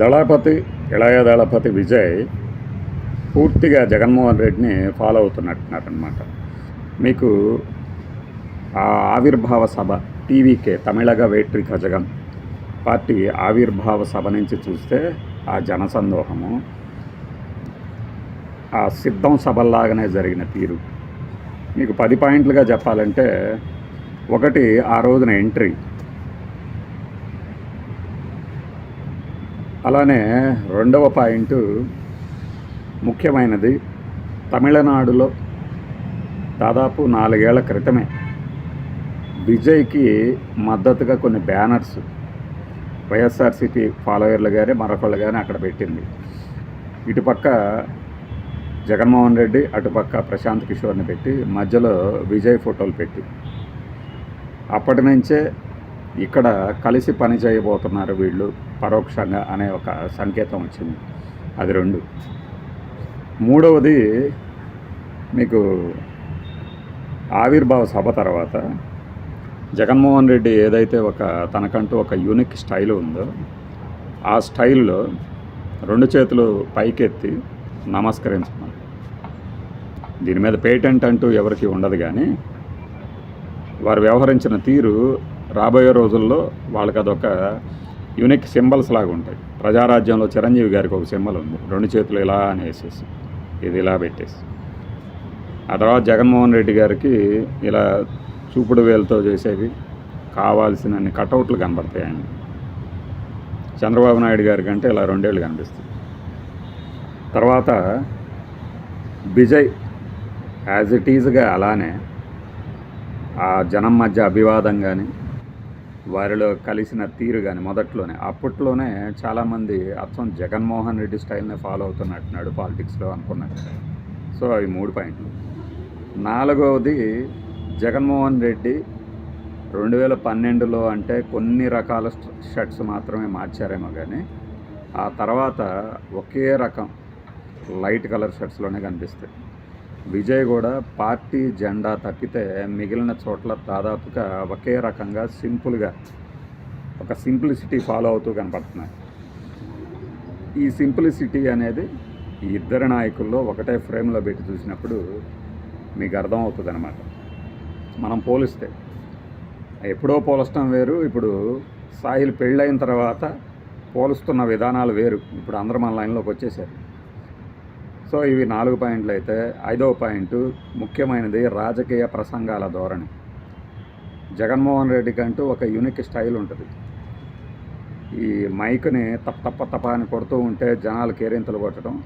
దళపతి ఇళయ దళపతి విజయ్ పూర్తిగా జగన్మోహన్ రెడ్డిని ఫాలో అవుతున్నట్టున్నారనమాట మీకు ఆ ఆవిర్భావ సభ టీవీకే తమిళగ వేట్రి కజగం పార్టీ ఆవిర్భావ సభ నుంచి చూస్తే ఆ జనసందోహము ఆ సిద్ధం సభల్లాగానే జరిగిన తీరు. మీకు పది పాయింట్లుగా చెప్పాలంటే ఒకటి ఆ రోజున ఎంట్రీ. అలానే రెండవ పాయింట్ ముఖ్యమైనది. తమిళనాడులో దాదాపు నాలుగేళ్ళ క్రితమే విజయ్కి మద్దతుగా కొన్ని బ్యానర్స్ వైఎస్ఆర్సీపీ ఫాలోయర్లు కానీ మరొకళ్ళు కానీ అక్కడ పెట్టింది. ఇటుపక్క జగన్మోహన్ రెడ్డి అటుపక్క ప్రశాంత్ కిషోర్ని పెట్టి మధ్యలో విజయ్ ఫోటోలు పెట్టి. అప్పటి నుంచే ఇక్కడ కలిసి పని చేయబోతున్నారు వీళ్ళు. పరోక్షంగా అనే ఒక సంకేతం వచ్చింది. అది రెండు. మూడవది మీకు ఆవిర్భావ సభ తర్వాత జగన్మోహన్ రెడ్డి ఏదైతే ఒక తనకంటూ ఒక యూనిక్ స్టైల్ ఉందో ఆ స్టైల్లో రెండు చేతులు పైకెత్తి నమస్కరించమని దీని మీద పేటెంట్ అంటూ ఎవరికి ఉండదు కానీ వారు వ్యవహరించిన తీరు రాబోయే రోజుల్లో వాళ్ళకి అదొక యూనిక్ సింబల్స్ లాగా ఉంటాయి. ప్రజారాజ్యంలో చిరంజీవి గారికి ఒక సింబల్ ఉంది. రెండు చేతులు ఇలా అనేసేసి ఇది ఇలా పెట్టేసి. ఆ తర్వాత జగన్మోహన్ రెడ్డి గారికి ఇలా చూపుడు వేలుతో చేసేవి కావాల్సిన కటౌట్లు కనబడతాయి ఆయన చంద్రబాబు నాయుడు గారి కంటే ఇలా రెండేళ్ళు కనిపిస్తుంది తర్వాత విజయ్ యాజ్ ఇట్ ఈజ్గా అలానే ఆ జనం మధ్య అభివాదం కానీ వారిలో కలిసిన తీరు కానీ మొదట్లోనే అప్పట్లోనే చాలామంది అచ్చం జగన్మోహన్ రెడ్డి స్టైల్నే ఫాలో అవుతున్నట్టున్నాడు పాలిటిక్స్లో అనుకున్నాడు సో అవి మూడు పాయింట్లు. నాలుగవది జగన్మోహన్ రెడ్డి రెండు వేల పన్నెండులో అంటే కొన్ని రకాల షర్ట్స్ మాత్రమే మార్చారేమో కానీ ఆ తర్వాత ఒకే రకం లైట్ కలర్ షర్ట్స్లోనే కనిపిస్తాయి. విజయ్ కూడా పార్టీ జెండా తప్పితే మిగిలిన చోట్ల దాదాపుగా ఒకే రకంగా సింపుల్గా ఒక సింప్లిసిటీ ఫాలో అవుతూ కనపడుతున్నాయి. ఈ సింప్లిసిటీ అనేది ఈ ఇద్దరు నాయకుల్లో ఒకటే ఫ్రేమ్లో పెట్టి చూసినప్పుడు మీకు అర్థమవుతుంది అనమాట మనం పోలిస్తే ఎప్పుడో పోల్చడం వేరు ఇప్పుడు సాయిల్ పెళ్ళైన తర్వాత పోలుస్తున్న విధానాలు వేరు. ఇప్పుడు అందరూ మన లైన్లోకి వచ్చేసారు. సో ఇవి నాలుగు పాయింట్లు అయితే ఐదవ పాయింట్ ముఖ్యమైనది రాజకీయ ప్రసంగాల ధోరణి. జగన్మోహన్ రెడ్డికి అంటూ ఒక యూనిక్ స్టైల్ ఉంటుంది. ఈ మైక్ని తప్ప తప్ప తప్ప అని కొడుతూ ఉంటే జనాలు కేరింతలు కొట్టడం.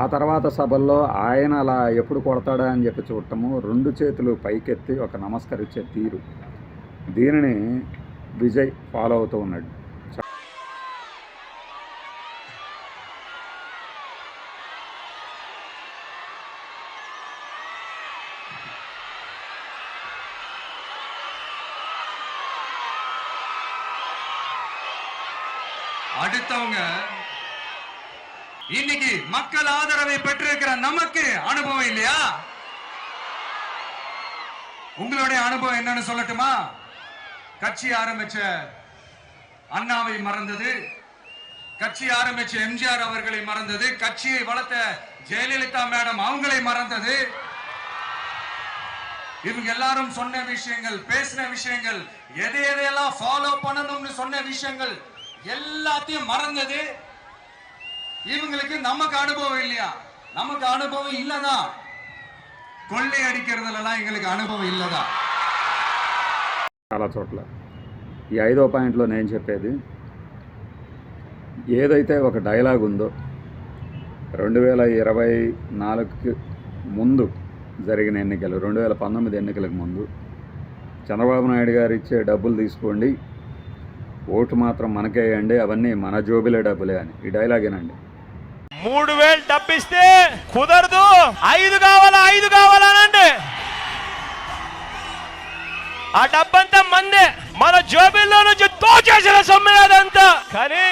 ఆ తర్వాత సభల్లో ఆయన అలా ఎప్పుడు కొడతాడా అని చెప్పి చూడటము రెండు చేతులు పైకెత్తి ఒక నమస్కరించే తీరు. దీనిని విజయ్ ఫాలో అవుతూ ఉన్నాడు. அடுத்தவங்க இன்னைக்கு மக்கள் ஆதரவை பெற்றிருக்கிற நமக்கு அனுபவம் இல்லையா? உங்களுடைய அனுபவம் என்னன்னு சொல்லட்டுமா? கட்சி ஆரம்பிச்ச அண்ணாவை மறந்தது கட்சி ஆரம்பிச்ச எம்ஜிஆர் அவர்களை மறந்தது கட்சியை வளர்த்த ஜெயலலிதா மேடம் அவங்களை மறந்தது. இவங்க எல்லாரும் சொன்ன விஷயங்கள் பேசின விஷயங்கள் எதை எதையெல்லாம் ஃபாலோ பண்ணணும்னு சொன்ன விஷயங்கள் எல்லாத்தையும் மறந்தது இவங்களுக்கு நமக்கு அனுபவம் இல்லையா நமக்கு அனுபவம் இல்லதான் கொள்ளை அடிக்கிறதுலாம் எங்களுக்கு அனுபவம் இல்லதா చాలా చోట్ల ఈ ఐదో పాయింట్లో నేను చెప్పేది ఏదైతే ఒక డైలాగ్ ఉందో రెండు వేల ఇరవై నాలుగుకి ముందు జరిగిన ఎన్నికలు రెండు వేల పంతొమ్మిది ఎన్నికలకు ముందు చంద్రబాబు నాయుడు గారు ఇచ్చే డబ్బులు తీసుకోండి ఓటు మాత్రం మనకేయండి అవన్నీ మన జోబిలే డబ్బులే అని. ఈ డైలాగేనండి మూడు వేలు డబ్బిస్తే కుదరదు. ఐదు కావాలా ఐదు కావాలనండి ఆ డబ్బంతా మందే. మన జోబిల్లో నుంచి దోచేసిన సొమ్మే అదంతా. కానీ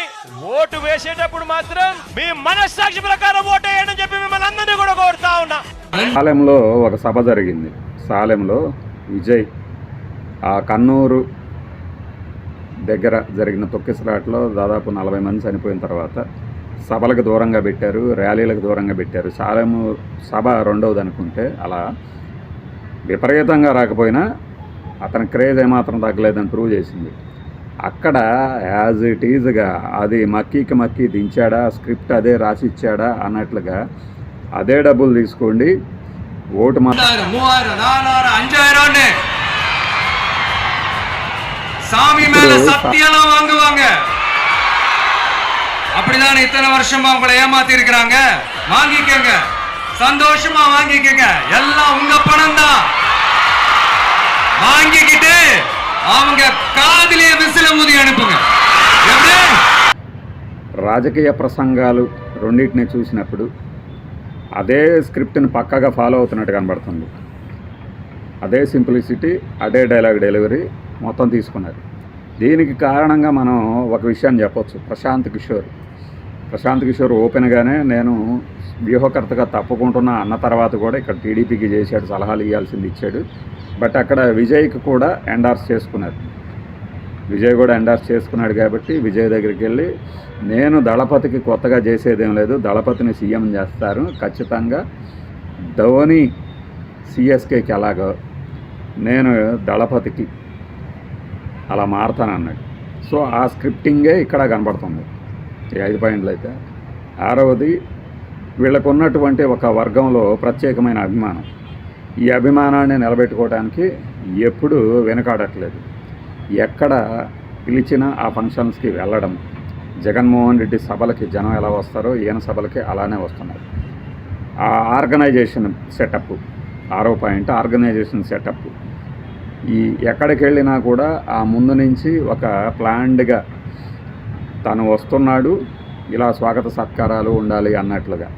ఓటు వేసేటప్పుడు మాత్రం మీ మనస్సాక్షి ప్రకారం ఓటు వేయడం చెప్పి మిమ్మల్ని అందరినీ కూడా కోరుతా ఉన్నా. సాలెంలో ఒక సభ జరిగింది. సాలెంలో విజయ్ ఆ కన్నూరు దగ్గర జరిగిన తొక్కిసలాట్లో దాదాపు నలభై మంది చనిపోయిన తర్వాత సభలకు దూరంగా పెట్టారు ర్యాలీలకు దూరంగా పెట్టారు. సాలెము సభ రెండవది అనుకుంటే అలా విపరీతంగా రాకపోయినా అతని క్రేజ్ ఏమాత్రం తగ్గలేదని ప్రూవ్ చేసింది. అక్కడ యాజ్ ఇట్ ఈజ్గా అది మక్కీకి మక్కీ దించాడా స్క్రిప్ట్ అదే రాసి ఇచ్చాడా అన్నట్లుగా అదే డబ్బులు తీసుకోండి. ఓటు మాత్రం மேல இப்படி சத்தியெல்லாம் வாங்குவாங்க அப்படிதான் இத்தனை வருஷமா உங்களை ஏமாத்தி இருக்கிறாங்க வாங்கிக்கங்க சந்தோஷமா வாங்கிக்கங்க எல்லாம் உங்க பணம் தான் வாங்கிக்கிட்டு அவங்க காதிலே விசில ஊதி அனுப்புங்க எப்படி రాజకీయ ప్రసంగాలు రెండింటిని చూసినప్పుడు అదే స్క్రిప్ట్ని పక్కాగా ఫాలో అవుతున్నట్టు కనబడుతుంది అదే సింప్లిసిటీ అదే డైలాగ్ డెలివరీ మొత్తం తీసుకున్నారు దీనికి కారణంగా మనం ఒక విషయాన్ని చెప్పొచ్చు. ప్రశాంత్ కిషోర్. ప్రశాంత్ కిషోర్ ఓపెన్గానే నేను వ్యూహకర్తగా తప్పుకుంటున్నా అన్న తర్వాత కూడా ఇక్కడ టీడీపీకి చేశాడు సలహాలు ఇవ్వాల్సింది ఇచ్చాడు. బట్ అక్కడ విజయ్కి కూడా ఎండార్స్ చేసుకున్నారు. విజయ్ కూడా ఎండార్స్ చేసుకున్నాడు కాబట్టి విజయ్ దగ్గరికి వెళ్ళి నేను దళపతికి కొత్తగా చేసేదేం లేదు. దళపతిని సీఎం చేస్తారు. ఖచ్చితంగా ధోని సిఎస్కేకి ఎలాగో. నేను దళపతికి అలా మారతానన్నాడు సో ఆ స్క్రిప్టింగే ఇక్కడ కనబడుతుంది. ఈ ఐదు పాయింట్లు అయితే. ఆరవది వీళ్ళకు ఉన్నటువంటి ఒక వర్గంలో ప్రత్యేకమైన అభిమానం. ఈ అభిమానాన్ని నిలబెట్టుకోవడానికి ఎప్పుడూ వెనకాడట్లేదు. ఎక్కడ పిలిచినా ఆ ఫంక్షన్స్కి వెళ్ళడం. జగన్మోహన్ రెడ్డి సభలకి జనం ఎలా వస్తారో ఈయన సభలకి అలానే వస్తున్నారు. ఆ ఆర్గనైజేషన్ సెటప్ ఆరో పాయింట్ ఆర్గనైజేషన్ సెటప్. ఈ ఎక్కడికి వెళ్ళినా కూడా ఆ ముందు నుంచి ఒక ప్లాన్డ్గా తను వస్తున్నాడు ఇలా స్వాగత సత్కారాలు ఉండాలి అన్నట్లుగా.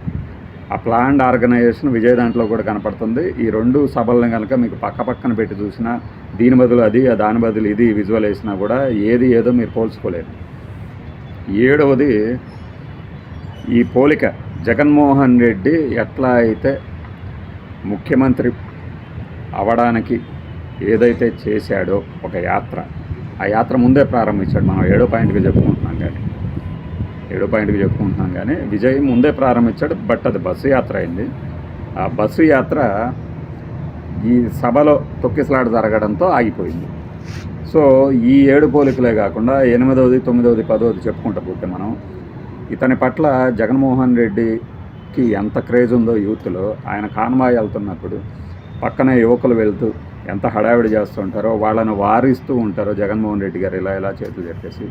ఆ ప్లాన్డ్ ఆర్గనైజేషన్ విజయ దాంట్లో కూడా కనపడుతుంది. ఈ రెండు సభలను కనుక మీకు పక్క పక్కన పెట్టి చూసినా దీని బదులు అది దాని బదులు ఇది విజువల్ వేసినా కూడా ఏది ఏదో మీరు పోల్చుకోలేరు. ఏడవది ఈ పోలిక జగన్మోహన్ రెడ్డి ఎట్లా అయితే ముఖ్యమంత్రి అవడానికి ఏదైతే చేశాడో ఒక యాత్ర. ఆ యాత్ర ముందే ప్రారంభించాడు. మనం ఏడో పాయింట్కి చెప్పుకుంటున్నాం కానీ. ఏడో పాయింట్కి చెప్పుకుంటున్నాం కానీ విజయ్ ముందే ప్రారంభించాడు. బట్ అది బస్సు యాత్ర అయింది. ఆ బస్సు యాత్ర ఈ సభలో తొక్కిసలాట జరగడంతో ఆగిపోయింది. సో ఈ ఏడు పోలికలే కాకుండా ఎనిమిదవది తొమ్మిదవది పదవది చెప్పుకుంటూ పోతే మనం ఇతని పట్ల జగన్మోహన్ రెడ్డికి ఎంత క్రేజ్ ఉందో యూత్లో ఆయన కాన్వాయ్ వెళ్తున్నప్పుడు పక్కనే యువకులు వెళ్తూ ఎంత హడావిడి చేస్తూ ఉంటారో వాళ్ళను వారిస్తూ ఉంటారో జగన్మోహన్ రెడ్డి గారు ఇలా ఇలా చేతులు చెప్పేసి.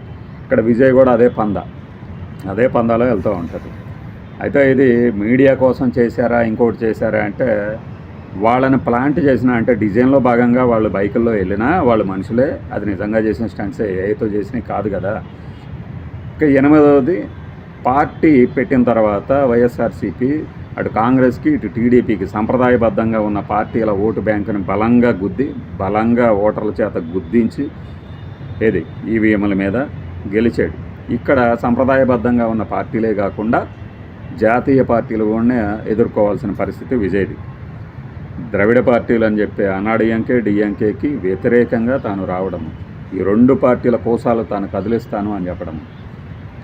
ఇక్కడ విజయ్ కూడా అదే పంద. అదే పందాలో వెళ్తూ ఉంటారు. అయితే ఇది మీడియా కోసం చేశారా ఇంకోటి చేశారా అంటే వాళ్ళని ప్లాంట్ చేసిన అంటే డిజైన్లో భాగంగా వాళ్ళు బైకుల్లో వెళ్ళినా వాళ్ళు మనుషులే. అది నిజంగా చేసిన స్టంట్సే ఏతో చేసినవి కాదు కదా. ఇక ఎనిమిదవది పార్టీ పెట్టిన తర్వాత వైఎస్ఆర్సీపీ అటు కాంగ్రెస్కి ఇటు టీడీపీకి సంప్రదాయబద్ధంగా ఉన్న పార్టీల ఓటు బ్యాంకుని బలంగా గుద్ది బలంగా ఓటర్ల చేత గుద్దించి ఏది ఈవీఎంల మీద గెలిచాడు. ఇక్కడ సంప్రదాయబద్ధంగా ఉన్న పార్టీలే కాకుండా జాతీయ పార్టీలు కూడా ఎదుర్కోవాల్సిన పరిస్థితి విజయ్ది. ద్రవిడ పార్టీలు అని చెప్పే అనాడిఎంకే డిఎంకేకి వ్యతిరేకంగా తాను రావడం ఈ రెండు పార్టీల కోసాలు తాను కదిలిస్తాను అని చెప్పడం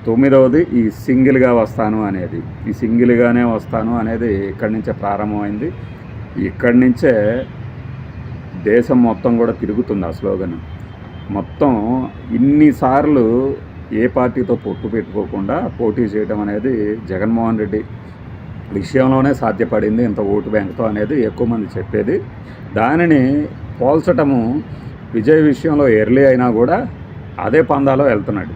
తొమ్మిదవది ఈ సింగిల్గా వస్తాను అనేది. ఈ సింగిల్గానే వస్తాను అనేది ఇక్కడి నుంచే ప్రారంభమైంది. ఇక్కడి నుంచే దేశం మొత్తం కూడా తిరుగుతుంది ఆ స్లోగన్. మొత్తం ఇన్నిసార్లు ఏ పార్టీతో పొట్టు పెట్టుకోకుండా పోటీ చేయడం అనేది జగన్మోహన్ రెడ్డి విషయంలోనే సాధ్యపడింది ఇంత ఓటు బ్యాంక్తో అనేది ఎక్కువ మంది చెప్పేది. దానిని పోల్చటము విజయ్ విషయంలో ఎర్లీ అయినా కూడా అదే పందాలో వెళ్తున్నాడు.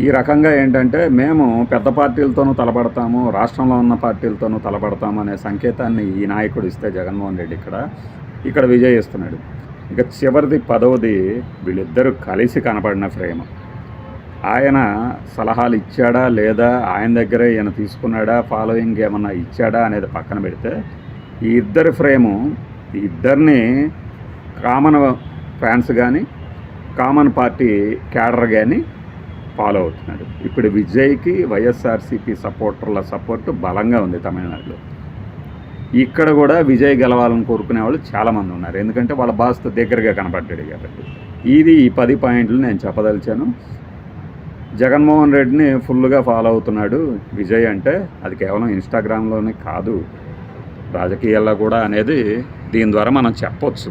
ఈ రకంగా ఏంటంటే మేము పెద్ద పార్టీలతోనూ తలపడతాము రాష్ట్రంలో ఉన్న పార్టీలతోనూ తలపడతాము అనే సంకేతాన్ని ఈ నాయకుడు ఇస్తే జగన్మోహన్ రెడ్డి ఇక్కడ ఇక్కడ విజయ్ ఇస్తున్నాడు ఇక చివరిది పదవది వీళ్ళిద్దరూ కలిసి కనపడిన ఫ్రేమ్. ఆయన సలహాలు ఇచ్చాడా లేదా ఆయన దగ్గరే ఈయన తీసుకున్నాడా ఫాలోయింగ్ ఏమన్నా ఇచ్చాడా అనేది పక్కన పెడితే ఈ ఇద్దరి ఫ్రేము ఈ ఇద్దరిని కామన్ ఫ్యాన్స్ కానీ కామన్ పార్టీ క్యాడర్ కానీ ఫాలో అవుతున్నాడు. ఇప్పుడు విజయ్కి వైఎస్ఆర్సీపీ సపోర్టర్ల సపోర్ట్ బలంగా ఉంది తమిళనాడులో. ఇక్కడ కూడా విజయ్ గెలవాలని కోరుకునే వాళ్ళు చాలామంది ఉన్నారు. ఎందుకంటే వాళ్ళ బాస్తో దగ్గరగా కనపడ్డాడు కాబట్టి. ఇది ఈ పది పాయింట్లు నేను చెప్పదలిచాను. జగన్మోహన్ రెడ్డిని ఫుల్గా ఫాలో అవుతున్నాడు విజయ్ అంటే అది కేవలం ఇన్స్టాగ్రామ్లోనే కాదు. రాజకీయాల్లో కూడా అనేది దీని ద్వారా మనం చెప్పొచ్చు.